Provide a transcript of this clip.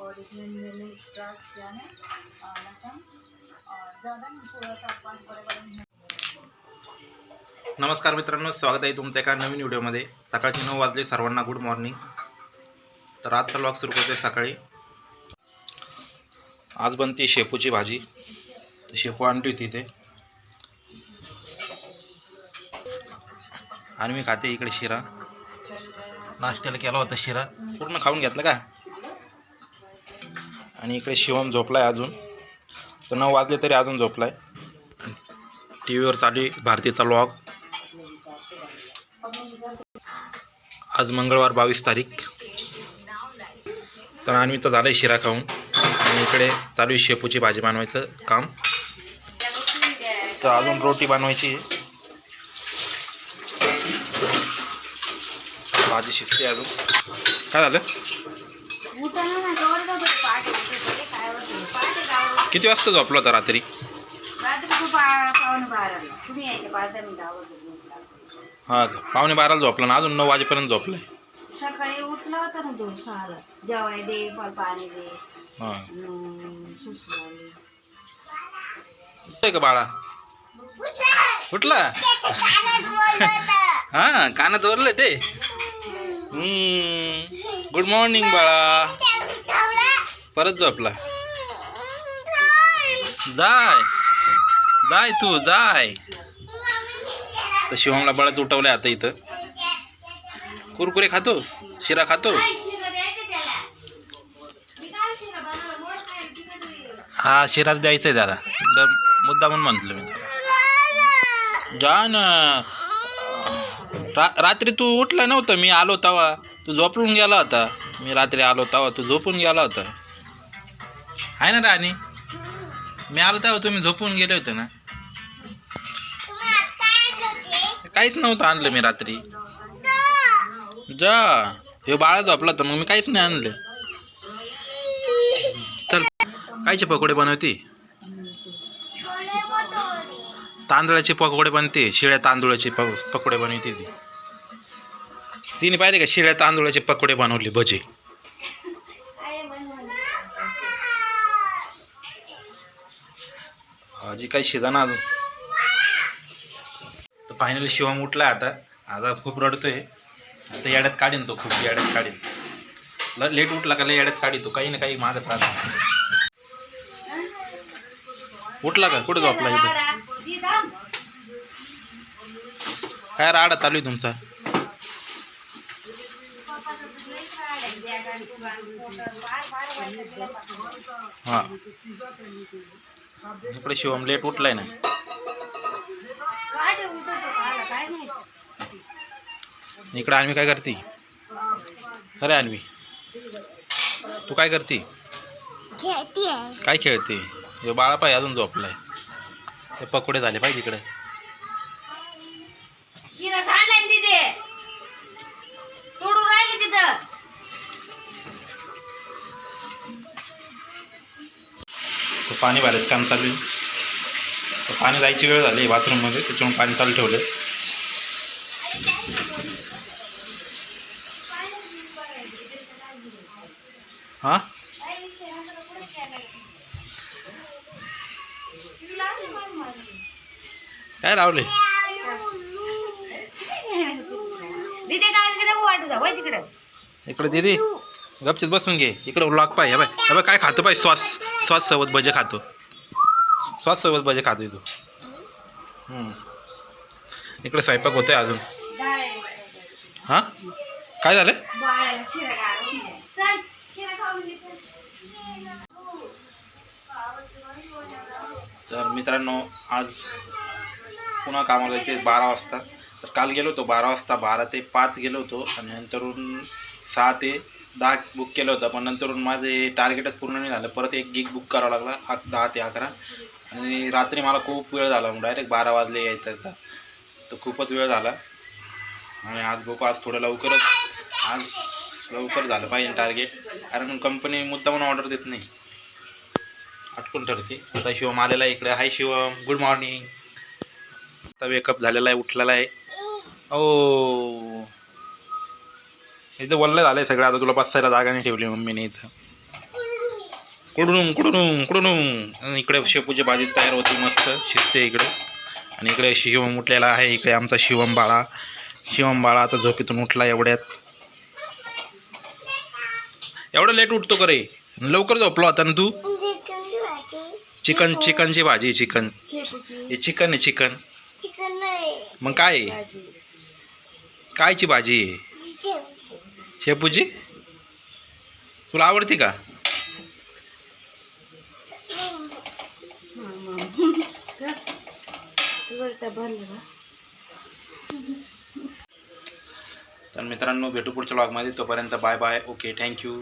और इसमें मैंने स्टार्ट किया है मटन। और ज़्यादा नहीं थोड़ा सा पाँच बड़े बड़े हैं। नमस्कार मित्रांनो स्वागत आहे तुमचं एका नवीन व्हिडिओमध्ये. सकाळचे नऊ वाजले सर्वांना गुड मॉर्निंग तर आजचा लॉक सुरू करतोय सकाळी. आज बनते शेपूची भाजी. शेपू आणली होती इथे आणि मी खाते इकडे शिरा. नाश्त्याला केला होता शिरा. पूर्ण खाऊन घेतलं का? आणि इकडे शिवम झोपलाय अजून. तर नऊ वाजले तरी अजून झोपलाय. टी व्हीवर चालू आहे भारतीचा लॉग आज मंगळवार बावीस तारीख. तर आणि तर झालं शिरा खाऊन. आणि इकडे चालू आहे शेपूची भाजी बनवायचं काम. तर अजून रोटी बनवायची भाजी शिजते अजून. काय झालं? किती वाजता झोपला होता रात्री? रात्री तू पावन बाराला. तुम्ही यायचे पाच दहा मिनिटं अगोदर हां पावणे बाराला झोपला ना अजून नऊ वाजेपर्यंत झोपलाय सकाळी उठला होता ना तो सहाला जेवाय दे पाणी दे. हां. अं, का बाळा? उठला? हा कानात वरलं ते. गुड मॉर्निंग बाळा. परत झोपला. जाय. जाय तू जाय. तर शिवमला बळच उठवलंय आता इथं. कुरकुरे खातो शिरा खातो. हा शिराच द्यायचं आहे त्याला मुद्दा म्हणून म्हटलं मी जा ना. रा- रात्री तू उठला नव्हतं मी आलो तवा. तू झोपून गेला होता. मी रात्री आलो तवा तू झोपून गेला होता. आहे ना राणी? मी आलो तेव्हा तुम्ही झोपून गेले होते ना. काहीच नव्हतं आणलं मी रात्री. जा हे बाळा झोपला तर मग मी काहीच नाही आणलं. चल कायचे पकोडे बनवते? तांदळाचे पकोडे बनते शिळ्या तांदूळाचे पकोडे बनवते ती. तिने पाहिले का शिळ्या तांदूळाचे पकोडे बनवले भजे? भाजी काही शिजा ना अजून. तर फायनली शिवम उठला आता. आता खूप रडतोय. आता याड्यात काढीन तो खूप याड्यात काढीन. ल- लेट उठला का लय याड्यात काढी तो काही ना काही मागत राहतो उठला का? कुठं झोपला इथं? काय राडा चालू आहे तुमचा? हा. इकडे शिवम लेट उठलाय ना. इकडे आणवी काय करते? अरे आणवी तू काय करते? काय खेळते? हे बाळा पाय अजून झोपलाय. ते पकोडे झाले पाहिजे इकडे. पाणी भरायचं काम चालू आहे. तर पाणी जायची वेळ झाली बाथरूममध्ये त्याच्यामुळे पाणी चालू ठेवलं. हां? काय लावले इकडे दिदी गपचित बसून घे. इकडे लॉक पाय बाय बाय काय खातो पाय सॉस सॉस सोबत भजे खातो. सॉस सोबत भजे खातो तू हम्म. इकडे स्वयंपाक होतोय अजून. हां? काय झालं? तर मित्रांनो आज पुन्हा कामाला जायचे बारा वाजता. तर काल गेलो होतो बारा वाजता बारा ते पाच गेलो होतो आणि नंतरून सहा ते दहा बुक केलं होतं पण नंतरून माझे टार्गेटच पूर्ण नाही झालं. परत एक गिग बुक करावं लागला अक दहा ते अकरा. आणि रात्री मला खूप वेळ झाला मग डायरेक्ट बारा वाजले यायचं तर खूपच वेळ झाला. आणि आज बघू आज थोडं लवकरच आज लवकर झालं पाहिजे टार्गेट कारण कंपनी मुद्दामून ऑर्डर देत नाही. अटकून ठरते. आता शिवम आलेला आहे इकडे. हाय शिवम. गुड मॉर्निंग आता वेकअप झालेला आहे उठलेला आहे. ओ इथं वल्ल झालंय सगळं आता तुला बसायला जागा नाही ठेवली मम्मीने इथं. कुडून कुडून कुडून इकडे शेपूची भाजी तयार होती मस्त शिजते इकडे. आणि इकडे शिवम उठलेला आहे इकडे आमचा शिवम बाळा. शिवम बाळा आता झोपेतून उठला एवढ्यात. एवढं लेट उठतो का रे? लवकर झोपलो आता ना तू? चिकन चिकनची भाजी चिकन. हे चिकन आहे चिकन. मग काय? कायची भाजी? आहे शेपूची तुला आवडते का? तर मित्रांनो भेटू पुढच्या ब्लॉगमध्ये तोपर्यंत बाय बाय ओके थँक्यू